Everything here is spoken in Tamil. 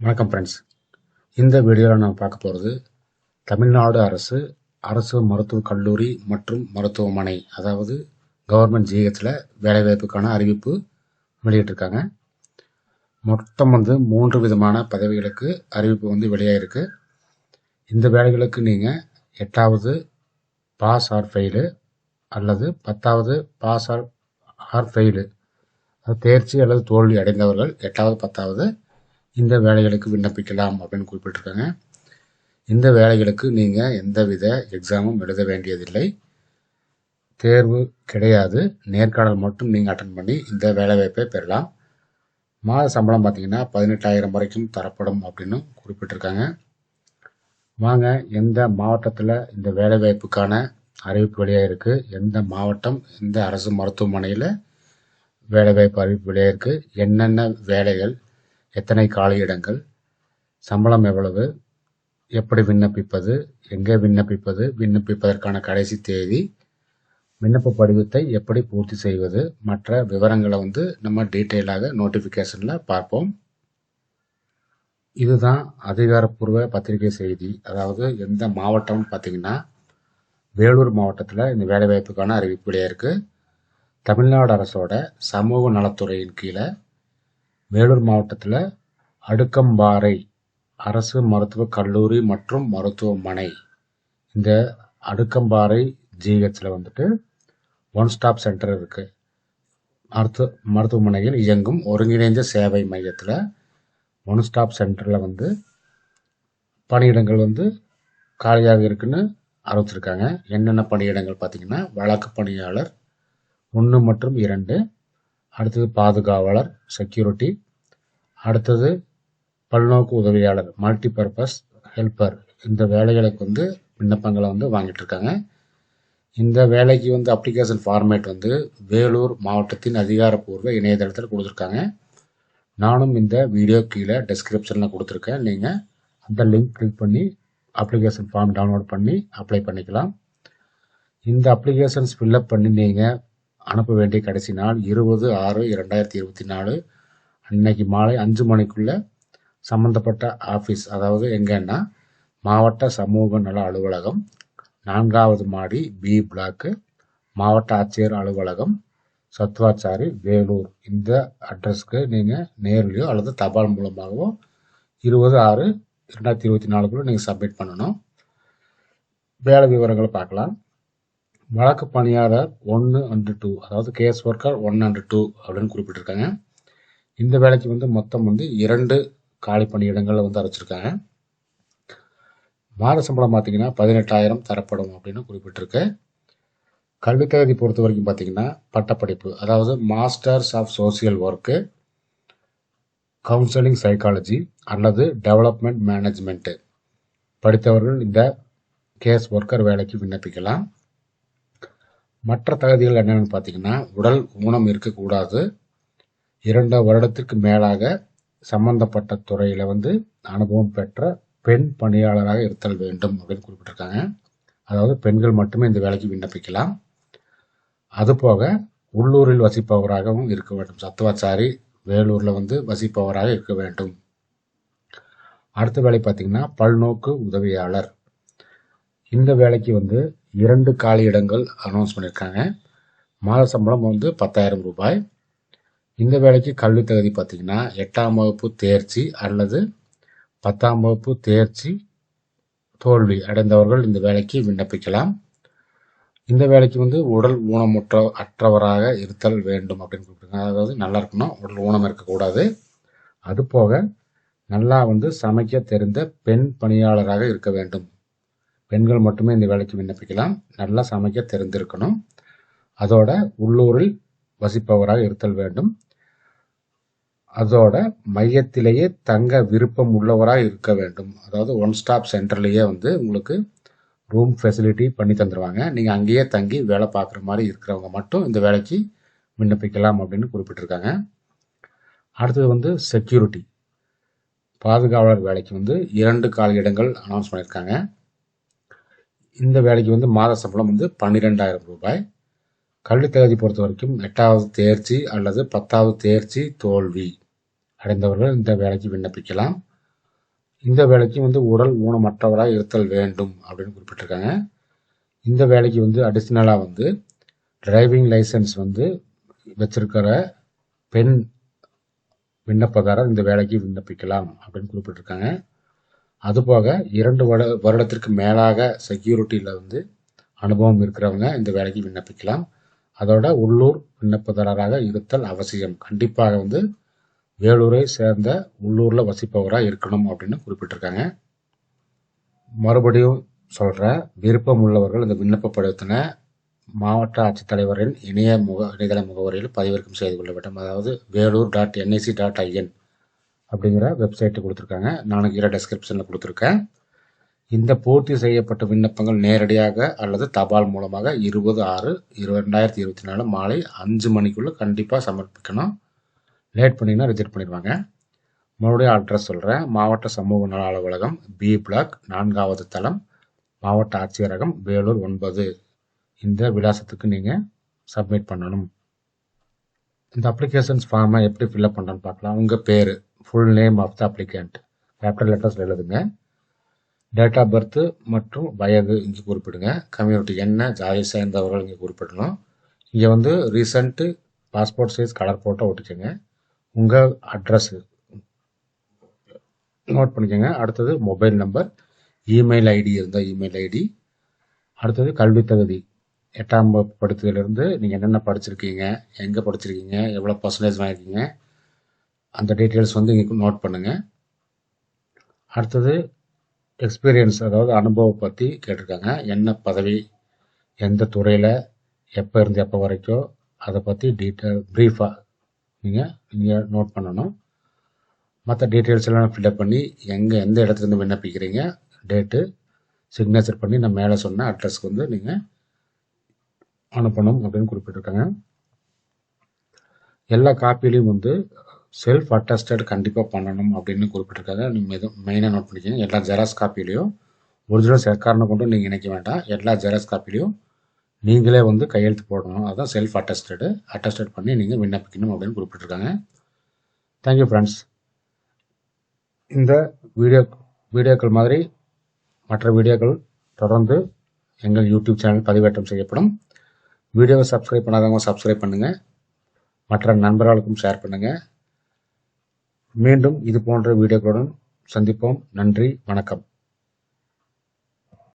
வணக்கம் ஃப்ரெண்ட்ஸ் இந்த வீடியோவில் நான் பார்க்க போகிறது தமிழ்நாடு அரசு அரசு மருத்துவக் கல்லூரி மற்றும் மருத்துவமனை அதாவது கவர்மெண்ட் ஜிஹெச்சில் வேலைவாய்ப்புக்கான அறிவிப்பு வெளியிட்டிருக்காங்க. மொத்தம் வந்து மூன்று விதமான பதவிகளுக்கு அறிவிப்பு வந்து வெளியாகிருக்கு இந்த வேலைகளுக்கு நீங்கள் எட்டாவது பாஸ் ஆர் ஃபெயிலு அல்லது பத்தாவது பாஸ் ஆர் ஆர் ஃபெயிலு தேர்ச்சி அல்லது தோல்வி அடைந்தவர்கள் எட்டாவது பத்தாவது இந்த வேலைகளுக்கு விண்ணப்பிக்கலாம் அப்படின்னு குறிப்பிட்டிருக்காங்க. இந்த வேலைகளுக்கு நீங்கள் எந்தவித எக்ஸாமும் எழுத வேண்டியதில்லை. தேர்வு கிடையாது. நேர்காணல் மட்டும் நீங்கள் அட்டன் பண்ணி இந்த வேலைவாய்ப்பை பெறலாம். மாத சம்பளம் பார்த்தீங்கன்னா பதினெட்டாயிரம் வரைக்கும் தரப்படும் அப்படின்னு குறிப்பிட்டிருக்காங்க. வாங்க எந்த மாவட்டத்தில் இந்த வேலைவாய்ப்புக்கான அறிவிப்பு வெளியாக இருக்குது எந்த மாவட்டம் எந்த அரசு மருத்துவமனையில் வேலைவாய்ப்பு அறிவிப்பு வெளியாக இருக்குது என்னென்ன வேலைகள் எத்தனை காலியிடங்கள்? சம்பளம் எவ்வளவு? எப்படி விண்ணப்பிப்பது? எங்கே விண்ணப்பிப்பது? விண்ணப்பிப்பதற்கான கடைசி தேதி? விண்ணப்ப படிவத்தை எப்படி பூர்த்தி செய்வது? மற்ற விவரங்களை வந்து நம்ம டீட்டெயிலாக நோட்டிஃபிகேஷனில் பார்ப்போம். இதுதான் அதிகாரப்பூர்வ பத்திரிகை செய்தி. அதாவது எந்த மாவட்டம்னு பார்த்தீங்கன்னா வேலூர் மாவட்டத்தில் இந்த வேலைவாய்ப்புக்கான அறிவிப்பு இருக்குது தமிழ்நாடு அரசோட சமூக நலத்துறையின் கீழே வேலூர் மாவட்டத்தில் அடுக்கம்பாறை அரசு மருத்துவக் கல்லூரி மற்றும் மருத்துவமனை. இந்த அடுக்கம்பாறை ஜிஹெச்சில் வந்துட்டு ஒன் ஸ்டாப் சென்டர் இருக்குது மருத்துவ மருத்துவமனையில் இயங்கும் ஒருங்கிணைந்த சேவை மையத்தில் ஒன் ஸ்டாப் சென்டரில் வந்து பணியிடங்கள் வந்து காலியாக இருக்குன்னு அறிவிச்சிருக்காங்க. என்னென்ன பணியிடங்கள் பார்த்திங்கன்னா வழக்கு பணியாளர் ஒன்று மற்றும் இரண்டு அடுத்தது பாதுகாவலர் செக்யூரிட்டி அடுத்தது பல்நோக்கு உதவியாளர் மல்டி பர்பஸ் ஹெல்ப்பர் இந்த வேலைகளுக்கு வந்து விண்ணப்பங்களை வந்து வாங்கிட்டு இருக்காங்க. இந்த வேலைக்கு வந்து அப்ளிகேஷன் ஃபார்மேட் வந்து வேலூர் மாவட்டத்தின் அதிகாரப்பூர்வ இணையதளத்தில் கொடுத்துருக்காங்க. நானும் இந்த வீடியோ கீழே டெஸ்கிரிப்ஷனில் கொடுத்துருக்கேன். நீங்கள் அந்த லிங்க் கிளிக் பண்ணி அப்ளிகேஷன் ஃபார்ம் டவுன்லோட் பண்ணி அப்ளை பண்ணிக்கலாம். இந்த அப்ளிகேஷன்ஸ் ஃபில்அப் பண்ணி நீங்கள் அனுப்ப வேண்டிய கடைசி நாள் இருபது ஆறு இரண்டாயிரத்தி இருபத்தி நாலு. அன்னைக்கு மாலை அஞ்சு மணிக்குள்ள சம்மந்தப்பட்ட ஆஃபீஸ் அதாவது எங்கன்னா மாவட்ட சமூக நல அலுவலகம் நான்காவது மாடி பி பிளாக்கு மாவட்ட ஆட்சியர் அலுவலகம் சத்வாச்சாரி வேலூர். இந்த அட்ரஸ்க்கு நீங்கள் நேர்லையோ அல்லது தபால் மூலமாகவோ இருபது ஆறு ரெண்டாயிரத்தி இருபத்தி நாலுக்குள்ளே நீங்கள் சப்மிட் பண்ணணும். வேலை விவரங்களை பார்க்கலாம். வழக்கு பணியாளர் ஒன்று அண்டு டூ அதாவது case worker one and two அப்படின்னு குறிப்பிட்டிருக்காங்க. இந்த வேலைக்கு வந்து மொத்தம் வந்து இரண்டு காலி பணியிடங்களை வந்து அரைச்சிருக்காங்க மாத சம்பளம் பார்த்தீங்கன்னா பதினெட்டாயிரம் தரப்படும் அப்படின்னு குறிப்பிட்டிருக்கு. கல்வித்தகுதி பொறுத்த வரைக்கும் பார்த்தீங்கன்னா பட்டப்படிப்பு அதாவது masters of social work counseling psychology அல்லது டெவலப்மெண்ட் மேனேஜ்மெண்ட்டு படித்தவர்கள் இந்த கேஸ் ஒர்க்கர் வேலைக்கு விண்ணப்பிக்கலாம். மற்ற தகுதிகள் என்னென்னு பார்த்தீங்கன்னா உடல் ஊனம் இருக்கக்கூடாது. இரண்டு வருடத்திற்கு மேலாக சம்பந்தப்பட்ட துறையில் வந்து அனுபவம் பெற்ற பெண் பணியாளராக இருத்தல் வேண்டும் அப்படின்னு குறிப்பிட்டிருக்காங்க. அதாவது பெண்கள் மட்டுமே இந்த வேலைக்கு விண்ணப்பிக்கலாம். அதுபோக உள்ளூரில் வசிப்பவராகவும் இருக்க வேண்டும். சத்துவாச்சாரி வேலூரில் வந்து வசிப்பவராக இருக்க வேண்டும். அடுத்த வேலை பார்த்தீங்கன்னா பல்நோக்கு உதவியாளர். இந்த வேலைக்கு வந்து இரண்டு காலி இடங்கள் அனௌன்ஸ் பண்ணியிருக்காங்க. மாத சம்பளம் வந்து பத்தாயிரம் ரூபாய். இந்த வேலைக்கு கல்வி தகுதி பார்த்தீங்கன்னா எட்டாம் வகுப்பு தேர்ச்சி அல்லது பத்தாம் வகுப்பு தேர்ச்சி தோல்வி அடைந்தவர்கள் இந்த வேலைக்கு விண்ணப்பிக்கலாம். இந்த வேலைக்கு வந்து உடல் ஊனமுற்ற அற்றவராக இருத்தல் வேண்டும் அப்படின்னு கொடுக்குறாங்க அதாவது நல்லா இருக்கணும் உடல் ஊனம் இருக்கக்கூடாது. அது போக நல்லா வந்து சமைக்க தெரிந்த பெண் பணியாளராக இருக்க வேண்டும். பெண்கள் மட்டுமே இந்த வேலைக்கு விண்ணப்பிக்கலாம். நல்லா சமைக்க தெரிந்திருக்கணும். அதோட உள்ளூரில் வசிப்பவராக இருத்தல் வேண்டும். அதோட மையத்திலேயே தங்க விருப்பம் உள்ளவராக இருக்க வேண்டும். அதாவது ஒன் ஸ்டாப் சென்டர்லேயே வந்து உங்களுக்கு ரூம் ஃபெசிலிட்டி பண்ணி தந்துடுவாங்க நீங்கள் அங்கேயே தங்கி வேலை பார்க்குற மாதிரி இருக்கிறவங்க மட்டும் இந்த வேலைக்கு விண்ணப்பிக்கலாம் அப்படின்னு குறிப்பிட்டிருக்காங்க. அடுத்தது வந்து செக்யூரிட்டி பாதுகாவலர் வேலைக்கு வந்து இரண்டு கால இடங்கள் அனௌன்ஸ் பண்ணியிருக்காங்க. இந்த வேலைக்கு வந்து மாத சம்பளம் வந்து பன்னிரெண்டாயிரம் ரூபாய். கல்வி தகுதி பொறுத்த வரைக்கும் எட்டாவது தேர்ச்சி அல்லது பத்தாவது தேர்ச்சி தோல்வி அடைந்தவர்கள் இந்த வேலைக்கு விண்ணப்பிக்கலாம். இந்த வேலைக்கு வந்து உடல் ஊனமற்றவராக இருத்தல் வேண்டும் அப்படின்னு குறிப்பிட்டிருக்காங்க. இந்த வேலைக்கு வந்து அடிஷ்னலாக வந்து டிரைவிங் லைசன்ஸ் வந்து வச்சிருக்கிற பெண் விண்ணப்பதாரர் இந்த வேலைக்கு விண்ணப்பிக்கலாம் அப்படின்னு குறிப்பிட்டிருக்காங்க. அதுபோக இரண்டு வருட வருடத்திற்கு மேலாக செக்யூரிட்டியில் வந்து அனுபவம் இருக்கிறவங்க இந்த வேலைக்கு விண்ணப்பிக்கலாம். அதோட உள்ளூர் விண்ணப்பதாரராக இருத்தல் அவசியம். கண்டிப்பாக வந்து வேலூரை சேர்ந்த உள்ளூரில் வசிப்பவராக இருக்கணும் அப்படின்னு குறிப்பிட்டிருக்காங்க. மறுபடியும் சொல்கிற விருப்பம் உள்ளவர்கள் இந்த விண்ணப்ப படிவத்தினை மாவட்ட ஆட்சித்தலைவரின் இணைய முக இணையதள முகவரியில் பதிவிறக்கம் செய்து கொள்ள வேண்டும் அதாவது Vellore dot NIC dot IN அப்படிங்கிற வெப்சைட்டு கொடுத்துருக்காங்க. நானும் கீழே டெஸ்கிரிப்ஷனில் கொடுத்துருக்கேன். இந்த பூர்த்தி செய்யப்பட்ட விண்ணப்பங்கள் நேரடியாக அல்லது தபால் மூலமாக இருபது ஆறு இரு ரெண்டாயிரத்தி இருபத்தி நாலு மாலை அஞ்சு மணிக்குள்ளே கண்டிப்பாக சமர்ப்பிக்கணும். லேட் பண்ணிங்கன்னா ரிஜெக்ட் பண்ணிடுவாங்க. மறுபடியும் அட்ரஸ் சொல்கிறேன் மாவட்ட சமூக நல அலுவலகம் பி பிளாக் நான்காவது தளம் மாவட்ட ஆட்சியரகம் வேலூர் ஒன்பது. இந்த விலாசத்துக்கு நீங்கள் சப்மிட் பண்ணணும். இந்த அப்ளிகேஷன்ஸ் ஃபார்மை எப்படி ஃபில்அப் பண்ணுறேன்னு பார்க்கலாம். உங்கள் பேர். Full name of the applicant capital லெட்டர்ஸில் எழுதுங்க. டேட் ஆஃப் பர்த்து மற்றும் வயது இங்கே குறிப்பிடுங்க. கம்யூனிட்டி என்ன ஜாதி சேர்ந்தவர்கள் இங்கே குறிப்பிடணும். இங்கே வந்து recent passport size colour photo ஒட்டிக்கோங்க. உங்கள் அட்ரஸ்ஸு நோட் பண்ணிக்கோங்க. அடுத்தது மொபைல் நம்பர் இமெயில் ஐடி இருந்தால் இமெயில் ஐடி அடுத்தது கல்வி தகுதி. எட்டாம் வகுப்பு படித்ததுலேருந்து நீங்கள் என்னென்ன படிச்சிருக்கீங்க எங்கே படிச்சிருக்கீங்க எவ்வளோ பர்சன்டேஜ் வாங்கியிருக்கீங்க அந்த டீட்டெயில்ஸ் வந்து இங்கே நோட் பண்ணுங்கள் அடுத்தது எக்ஸ்பீரியன்ஸ் அதாவது அனுபவம் பற்றி கேட்டிருக்காங்க. என்ன பதவி எந்த துறையில் எப்போ இருந்து எப்போ வரைக்கும் அதை பற்றி டீட்டெயில் ப்ரீஃபாக நீங்கள் நீங்கள் நோட் பண்ணணும். மற்ற டீட்டெயில்ஸ் எல்லாம் ஃபில்அப் பண்ணி எங்கே எந்த இடத்துலேருந்து விண்ணப்பிக்கிறீங்க டேட்டு சிக்னேச்சர் பண்ணி நான் மேலே சொன்ன அட்ரஸ்க்கு வந்து நீங்கள் அனுப்பணும் அப்படின்னு குறிப்பிட்டிருக்காங்க. எல்லா காப்பிலையும் வந்து செல்ஃப் அட்டஸ்டட் கண்டிப்பாக பண்ணணும் அப்படின்னு குறிப்பிட்டிருக்காங்க. நீங்கள் எதுவும் மெயினாக நோட் பண்ணிக்கோங்க. எல்லா ஜெராக்ஸ் காப்பிலையும் ஒரிஜினல் சர்க்காரனை கொண்டு நீங்கள் நினைக்க வேண்டாம். எல்லா ஜெராக்ஸ் காப்பிலையும் நீங்களே வந்து கையெழுத்து போடணும். அதுதான் செல்ஃப் அட்டஸ்டடு அட்டஸ்டட் பண்ணி நீங்கள் விண்ணப்பிக்கணும் அப்படின்னு குறிப்பிட்டிருக்காங்க. தேங்க்யூ ஃப்ரெண்ட்ஸ் இந்த வீடியோ வீடியோக்கள் மாதிரி மற்ற வீடியோக்கள் தொடர்ந்து எங்கள் யூடியூப் சேனல் பதிவேற்றம் செய்யப்படும். வீடியோவை சப்ஸ்கிரைப் பண்ணாதவங்க சப்ஸ்கிரைப் பண்ணுங்கள் மற்ற நண்பர்களுக்கும் ஷேர் பண்ணுங்கள் மீண்டும் இது போன்ற வீடியோக்களுடன் சந்திப்போம். நன்றி வணக்கம்.